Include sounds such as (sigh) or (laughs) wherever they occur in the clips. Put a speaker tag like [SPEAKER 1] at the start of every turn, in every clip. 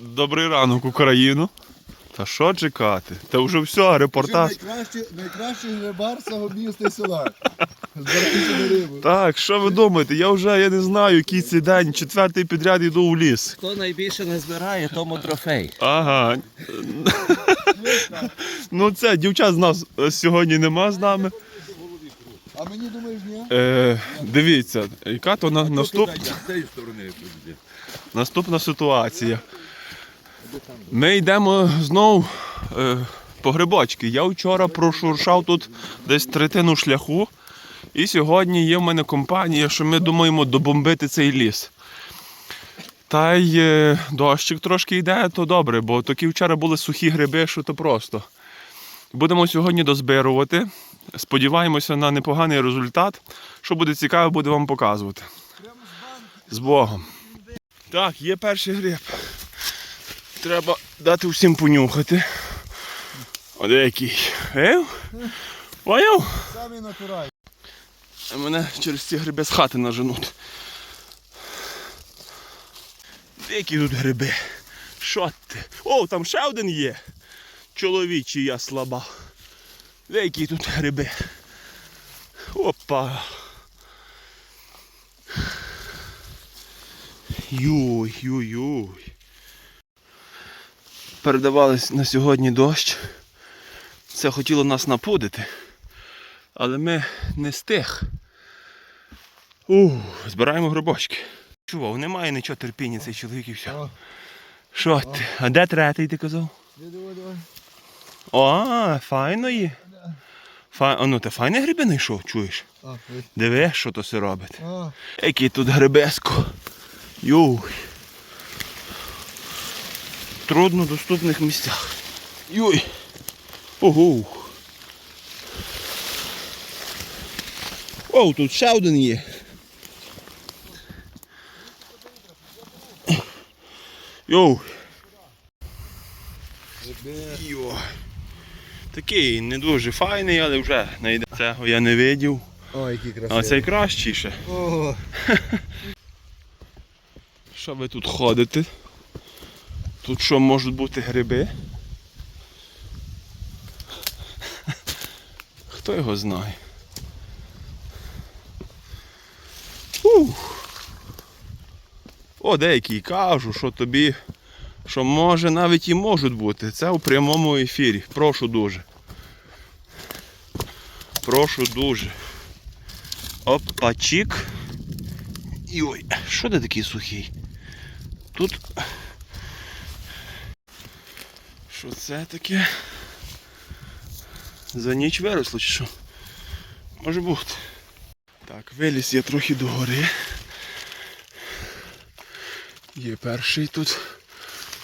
[SPEAKER 1] Добрий ранок, Україну. Та що чекати? Та вже все, репортаж.
[SPEAKER 2] Найкращий, найкращий грибар цього міста і села. Рибу.
[SPEAKER 1] Так, що ви думаєте? Я вже я не знаю, який цей день, четвертий підряд йду у ліс.
[SPEAKER 3] Хто найбільше не збирає, тому трофей.
[SPEAKER 1] Ага. ну це дівчат з нас сьогодні нема з нами.
[SPEAKER 2] А мені думаєш, ні?
[SPEAKER 1] Е, дивіться, яка то на, наступ, наступна ситуація. Ми йдемо знову е, по грибочки. Я вчора прошуршав тут десь третину шляху. І сьогодні є в мене компанія, що ми думаємо добомбити цей ліс. Та й е, дощик трошки йде, то добре, бо такі вчора були сухі гриби, що то просто. Будемо сьогодні дозбирувати. Сподіваємося на непоганий результат. Що буде цікаво, буде вам показувати. З Богом. Так, є перший гриб. Треба дати всім понюхати. О, який. Ев? Поняв?
[SPEAKER 2] Самі натуральні.
[SPEAKER 1] Мене через ці гриби з хати наженуть. Де які тут гриби? Що ти? О, там ще один є. Чоловічий я слаба. Де які тут гриби? Опа. Юй, юй, юй. Передавались на сьогодні дощ. Це хотіло нас напудити. Але ми не з тих. Збираємо грибочки. Чував, немає нічого терпіння цей чоловік і все. Що ти? А де третій ти казав?
[SPEAKER 2] Давай, давай.
[SPEAKER 1] О, файно є. Фай... А, ну ти файні гриби знайшов, чуєш?
[SPEAKER 2] А.
[SPEAKER 1] Диви, що то все робить.
[SPEAKER 2] А,
[SPEAKER 1] Який тут грибеско. Юй. В труднодоступних місцях. Юй. Ого. О, тут ще один є. Йоу. Йо. Такий не дуже файний, але вже найде. Цього я не видів.
[SPEAKER 2] О, який красивий.
[SPEAKER 1] А цей кращий ще.
[SPEAKER 2] О, (laughs)
[SPEAKER 1] Що ви тут ходите? Тут що можуть бути гриби? (laughs) Хто його знає? Ух. О, деякі кажуть, що тобі, що може навіть і можуть бути. Це у прямому ефірі. Прошу дуже. Прошу дуже. Опачік. І ой, що ти такий сухий? Тут. Що це таке? За ніч виросло чи що? Може бути. Так, виліз я трохи догори. Є перший тут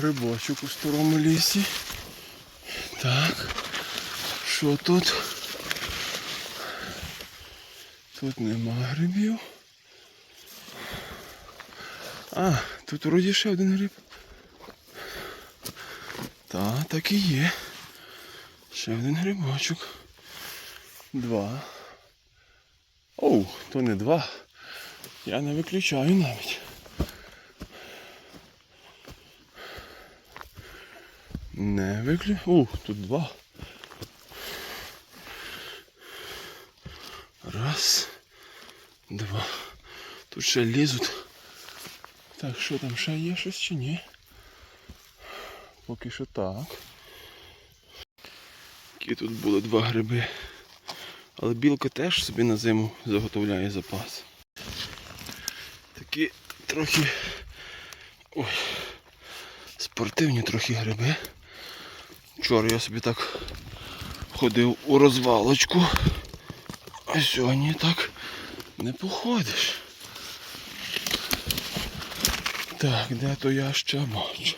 [SPEAKER 1] грибочок у старому лісі. Так. Що тут? Тут нема грибів. А, тут вроді ще один гриб. Та, так і є. Ще один грибочок. Два. Оу, то не два. Я не виключаю навіть. Не виклю... Ух, тут два. Раз. Два. Тут ще лізуть. Так, що там ще є щось чи ні? Поки що так. Які тут були два гриби. Але білка теж собі на зиму заготовляє запас. Такі трохи ой, спортивні трохи гриби. Вчора я собі так ходив у розвалочку, а сьогодні так не походиш. Так, де то я ще бачу?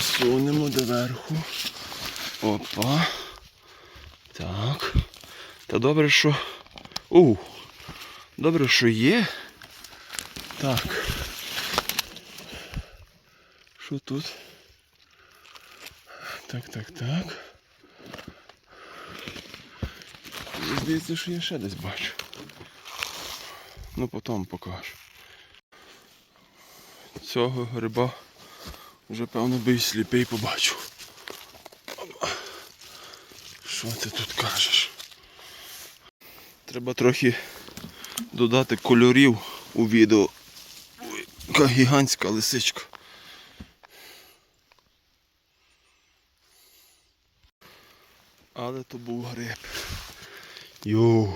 [SPEAKER 1] Сунемо доверху. Опа. Так. Та добре, що... У. Добре, що є. Так. Що тут? Так, так, так. Здається, що я ще десь бачу. Ну потім покажу. Цього гриба вже певно би і сліпий побачив. Що ти тут кажеш? Треба трохи додати кольорів у відео. Ой, яка гігантська лисичка. Але то був гриб. Йой.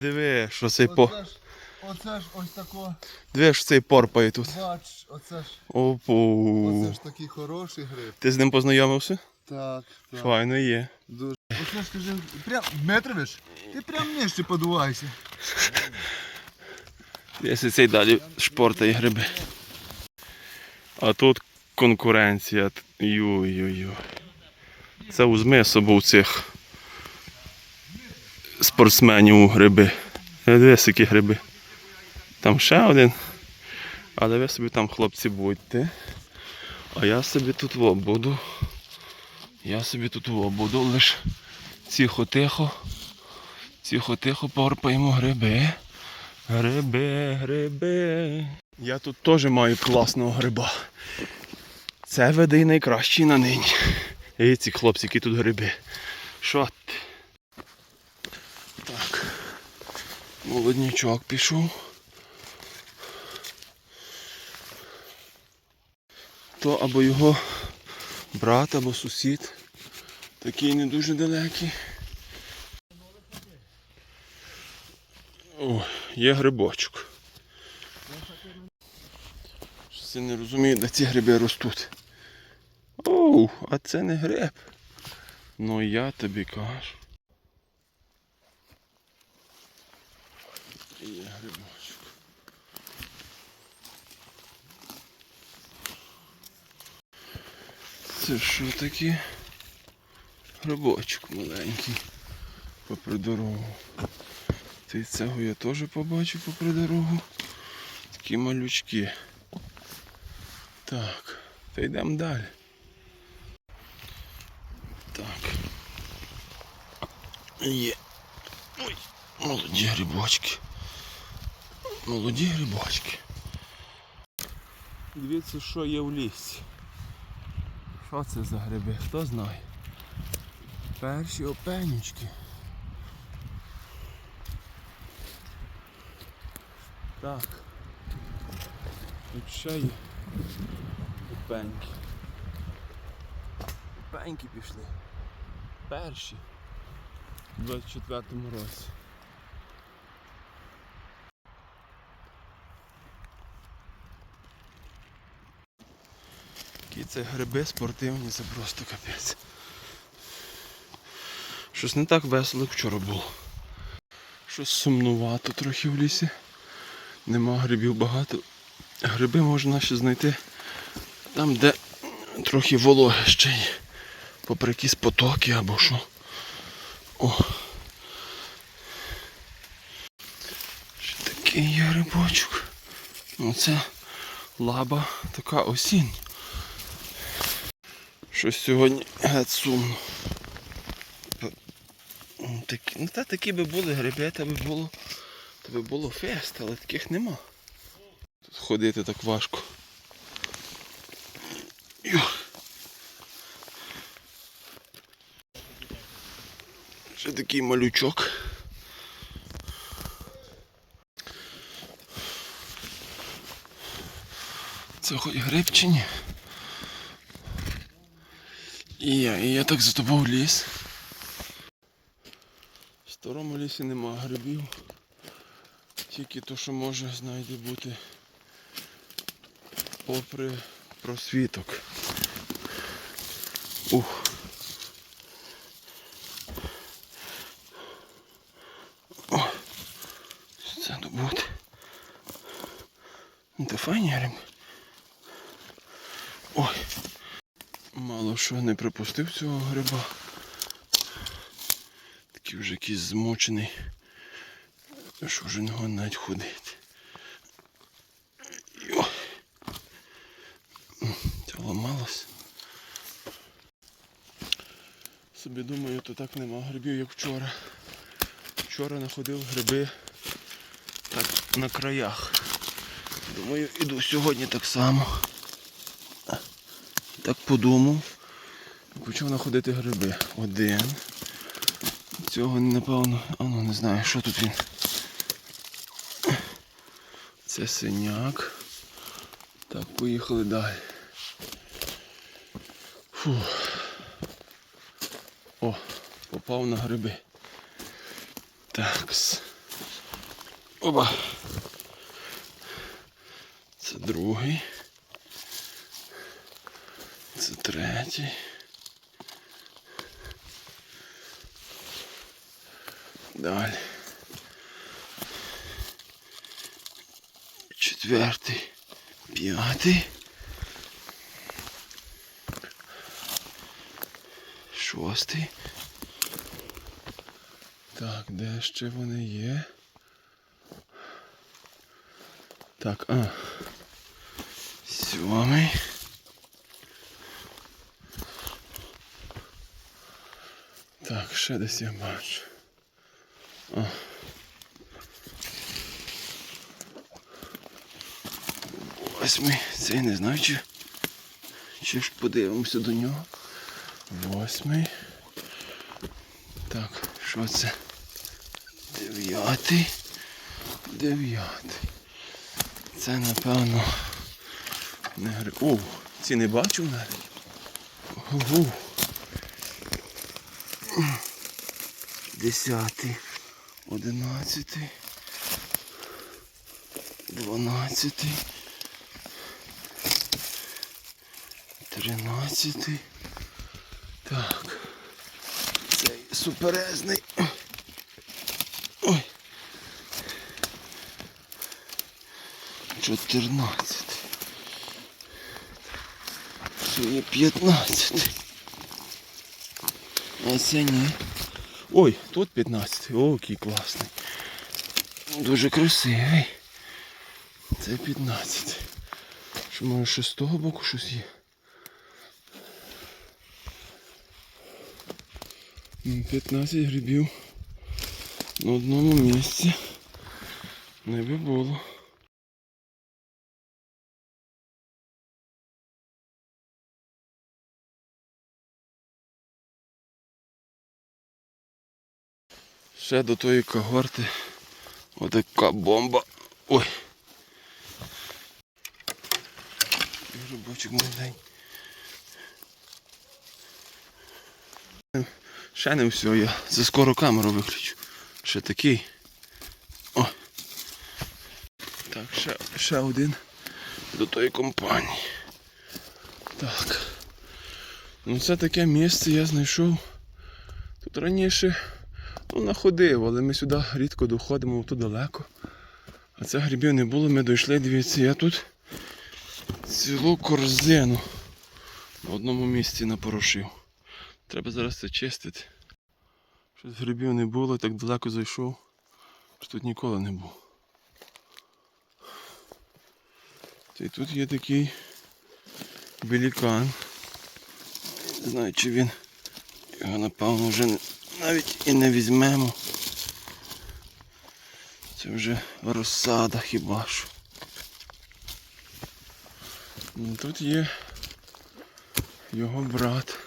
[SPEAKER 1] Диви, що цей по.
[SPEAKER 2] Оце ж, оце ж ось тако,
[SPEAKER 1] Диви, що цей порпає тут.
[SPEAKER 2] бач, оце ж,
[SPEAKER 1] Опу.
[SPEAKER 2] оце ж такий хороший гриб.
[SPEAKER 1] Ти з ним познайомився?
[SPEAKER 2] Так, так.
[SPEAKER 1] Файно є.
[SPEAKER 2] Дуже. Оце ж скажи, прям, Дмитрович, ти прям нижче подувайся.
[SPEAKER 1] Якщо цей далі шпортає гриби. А тут конкуренція. Йой-йой-йой. Це узми собою цих спортсменів у гриби. Е, Дивись, які гриби. Там ще один. Але ви собі там, хлопці, будьте. А я собі тут буду. Я собі тут буду лиш тихо-тихо. Тихо-тихо порпаємо гриби. Гриби, гриби. Я тут теж маю класного гриба. Це веде й найкращий на нині. І ці хлопці, які тут гриби. Що? Так. Молоднячок пішов. То або його брат, або сусід. Такий не дуже далекий. О, є грибочок. Щось я не розумію, де ці гриби ростуть. Оу, а це не гриб. Ну я тобі кажу. Є грибочок. Це що таке? Грибочок маленький. Попри дорогу. Ти цього я теж побачив попри дорогу. Такі малючки. Так, та йдемо далі. Є. Ой, молоді грибочки. Молоді грибочки. Дивіться, що є в лісі. Що це за гриби? Хто знає? Перші опенючки. Так. Тут ще є опеньки. Опеньки пішли. Перші. У 24-му році. Які це гриби спортивні, це просто капець. Щось не так весело, як вчора було. Щось сумнувато трохи в лісі. Нема грибів багато. Гриби можна ще знайти там, де трохи вологи ще є. Попри якісь потоки або що. О. Ще такий є грибочок. Ну це лаба така осінь. Щось сьогодні геть сумно. Такі, ну та такі би були гриби, та би було. Та би було фест, але таких нема. Тут ходити так важко. Йо. Ще такий малючок. Це хоч гриб? І я, і я так за тобою ліс. В старому лісі нема грибів. Тільки то, що може знайде бути попри просвіток. Ух. О, що це добути. Гриби. Ой. Мало що не припустив цього гриба. Такий вже якийсь змучений. Що вже не навіть ходити. Це ламалось. Собі думаю, то так нема грибів, як вчора. Вчора знаходив гриби так на краях. Думаю, іду сьогодні так само. Так подумав. Почав знаходити гриби. Один. Цього напевно, а ну не знаю, що тут він. Це синяк. Так, поїхали далі. Фух. О, попав на гриби. Такс. Оба. Другий. Це третій. Далі. Четвертий. П'ятий. Шостий. Так, де ще вони є? Так, а. Сьомий. Так, ще десь я бачу. А. Восьмий. Цей не знаю, чи, чи ж подивимося до нього. Восьмий. Так, що це? Дев'ятий. Дев'ятий. Це напевно не гри. О, ці не бачу навіть. Ого. Десятий. Одинадцятий. Дванадцятий. Тринадцятий. Так. Цей суперезний. Ой. Чотирнадцятий. Це є п'ятнадцятий. А це ні. Ой, тут 15. О, який класний. Дуже красивий. Це 15. Що може ще боку щось є? М, 15 грибів на одному місці. Не би було. Ще до тої когорти отака бомба. Ой. Грибочок маленький. Ще не все, я за скоро камеру виключу. Ще такий. О. Так, ще, ще один до тої компанії. Так. Ну це таке місце я знайшов. Тут раніше ну, находив, але ми сюди рідко доходимо, тут далеко. А це грибів не було, ми дійшли, дивіться, я тут цілу корзину в одному місці напорошив. Треба зараз це чистити. Щось грибів не було, так далеко зайшов, що тут ніколи не був. Й тут є такий великан. Не знаю, чи він його напевно вже навіть і не візьмемо. Це вже розсада хіба що. Ну, Тут є його брат.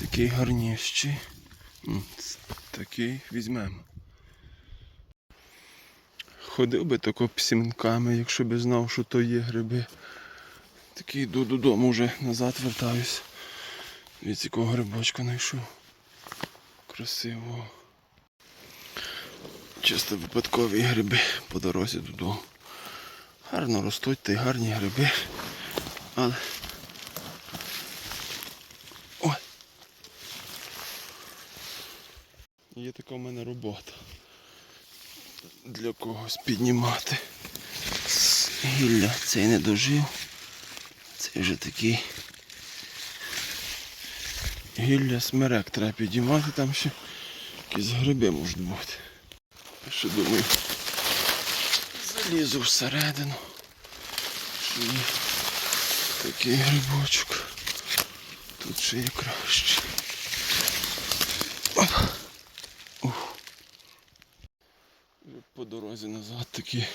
[SPEAKER 1] Такий гарніший. Такий візьмемо. Ходив би тако псімками, якщо би знав, що то є гриби. Такий йду додому вже назад вертаюсь. Від якого грибочка знайшов. Красиво. Чисто випадкові гриби по дорозі додому. Гарно ростуть та гарні гриби. Але. Ой. Є така в мене робота. Для когось піднімати. Гілля цей не дожив. Цей вже такий. Гілля смерек треба підіймати, там ще якісь гриби можуть бути. Ще думаю, залізу всередину. Що такий грибочок. Тут ще є краще. По дорозі назад такі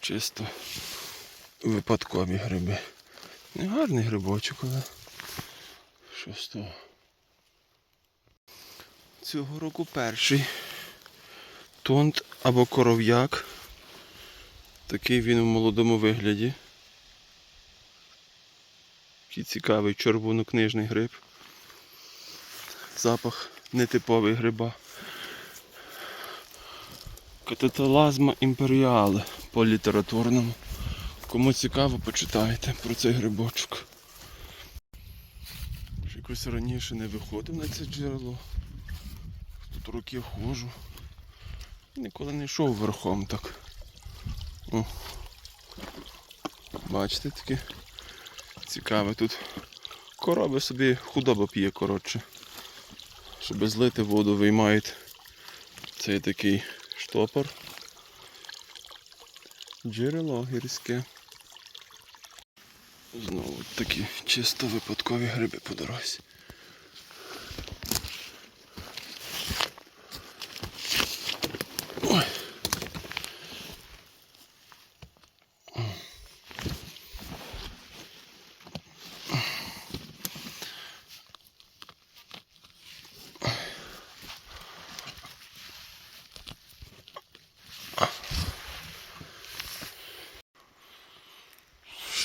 [SPEAKER 1] чисто випадкові гриби. Не гарний грибочок, але що з того? Цього року перший тонт або коров'як. Такий він у молодому вигляді. Такий цікавий червонокнижний гриб. Запах нетиповий гриба. Кататалазма імперіале по літературному. Кому цікаво, почитайте про цей грибочок. Якось раніше не виходив на це джерело. Тут роки ходжу. Ніколи не йшов верхом так. О. Бачите таке цікаве тут. Корови собі худоба п'є, коротше. Щоб злити воду, виймають цей такий штопор. Джерело гірське. Знову такі чисто випадкові гриби по дорозі.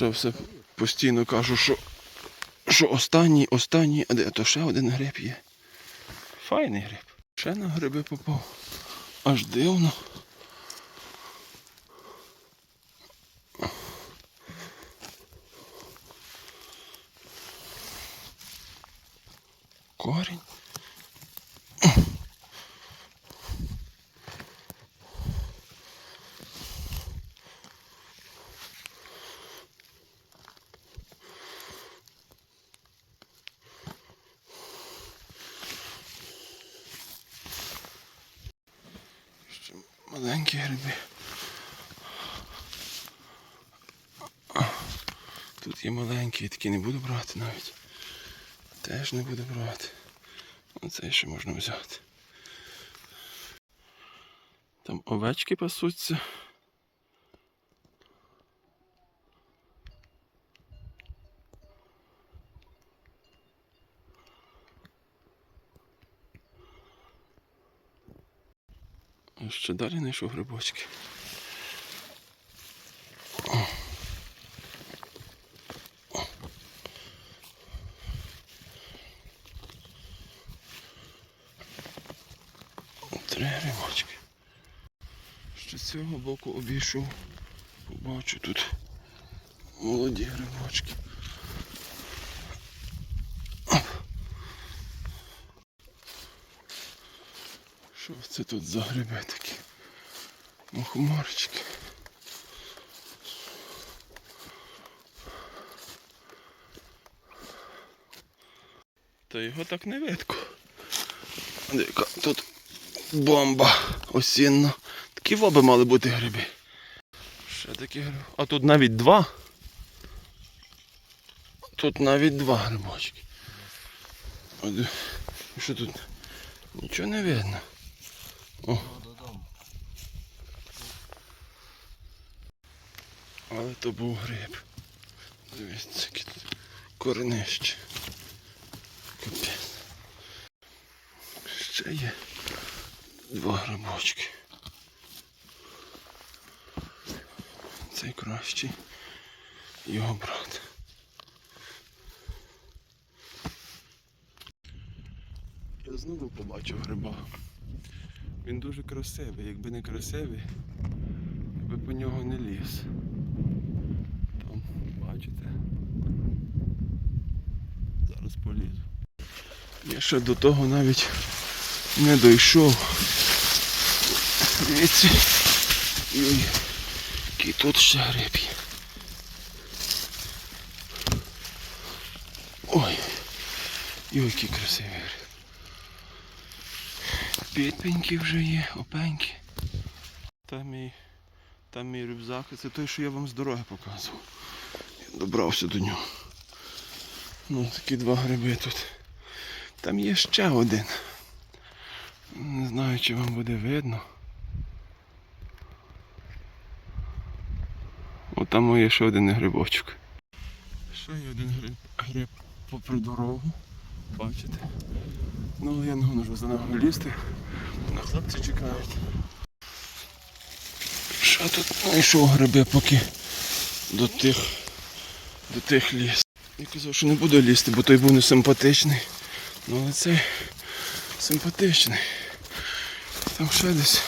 [SPEAKER 1] Ще все постійно кажу, що, що останній, останній, а де то ще один гриб є. Файний гриб. Ще на гриби попав. Аж дивно. Корінь. Ще маленькі гриби. Тут є маленькі, такі не буду брати навіть. Теж не буду брати. Оце ще можна взяти. Там овечки пасуться. Ще далі знайшов грибочки. Три грибочки. Ще з цього боку обійшов. Побачу тут молоді грибочки. Що це тут за гриби такі? Мухоморчики. Та його так не видко. Дика, тут бомба осінна. Такі воби мали бути гриби. Ще такі гриби. А тут навіть два. Тут навіть два грибочки. Що тут? Нічого не видно. О. Але то був гриб. Дивіться, які коренище. Капець. Ще є два грибочки. Цей кращий. Його брат. Я знову побачив гриба. Він дуже красивий. Якби не красивий, я би по нього не ліз. Там, бачите? Зараз полізу. Я ще до того навіть не дійшов. Дивіться. Ой, який тут ще гриб. Ой, ой, який красивий гриб. Підпеньки вже є, опеньки. Там мій, там мій рюкзак. Це той, що я вам з дороги показував. Я добрався до нього. Ну, такі два гриби тут. Там є ще один. Не знаю, чи вам буде видно. Там є ще один грибочок. Ще є один гриб, гриб попри дорогу. Бачите? Ну, але я не можу за нього лізти. На хлопці чекають. Що тут знайшов гриби, поки до тих до тих ліс. Я казав, що не буду лізти, бо той був не симпатичний. Ну але цей симпатичний. Там ще десь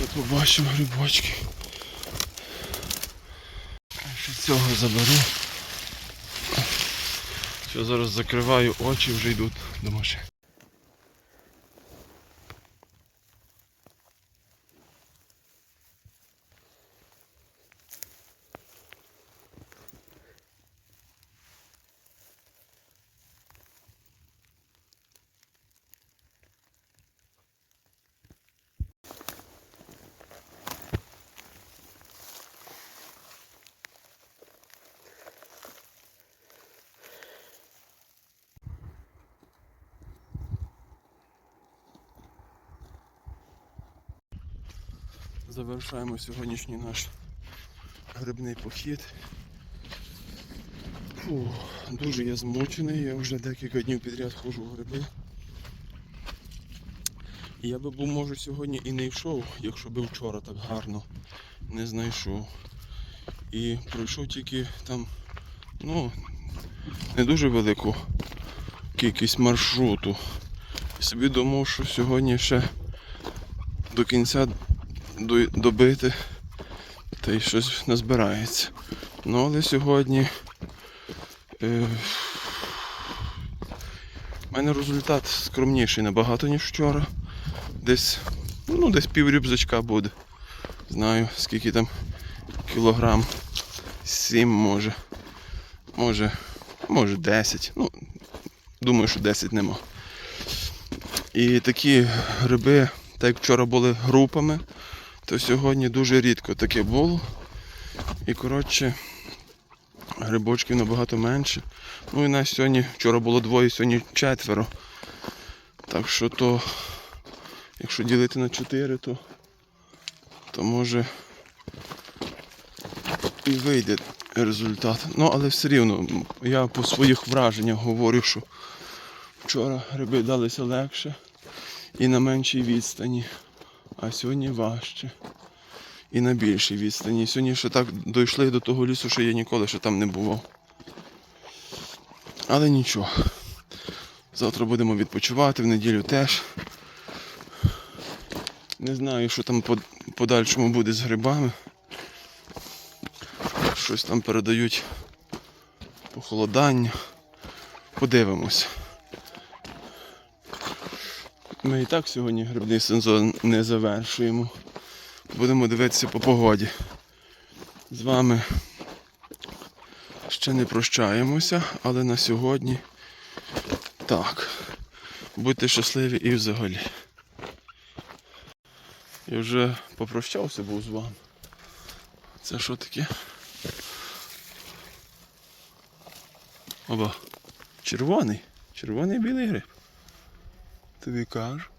[SPEAKER 1] я побачив грибочки. Ще цього заберу. Все, зараз закриваю очі, вже йдуть до машини. Завершаємо сьогоднішній наш грибний похід. Фу, дуже я змучений, я вже декілька днів підряд ходжу в гриби. Я би був, може, сьогодні і не йшов, якщо би вчора так гарно не знайшов. І пройшов тільки там, ну, не дуже велику кількість маршруту. І собі думав, що сьогодні ще до кінця добити, та й щось назбирається. Ну але сьогодні е, в мене результат скромніший набагато, ніж вчора. Десь, ну, десь пів рюкзачка буде. Знаю, скільки там кілограм. Сім може. Може, може 10. Ну, думаю, що 10 нема. І такі гриби, так як вчора були групами, то сьогодні дуже рідко таке було. І коротше, грибочків набагато менше. Ну і нас сьогодні, вчора було двоє, сьогодні четверо. Так що то, якщо ділити на чотири, то, то може і вийде результат. Ну, але все рівно, я по своїх враженнях говорю, що вчора гриби далися легше і на меншій відстані, а сьогодні важче. І на більшій відстані. Сьогодні ще так дійшли до того лісу, що я ніколи ще там не бував. Але нічого. Завтра будемо відпочивати, в неділю теж. Не знаю, що там по подальшому буде з грибами. Щось там передають похолодання. Подивимося. Ми і так сьогодні грибний сезон не завершуємо. Будемо дивитися по погоді. З вами ще не прощаємося, але на сьогодні так. Будьте щасливі і взагалі. Я вже попрощався був з вами. Це що таке? Оба. Червоний. Червоний білий гриб. Тобі кажу.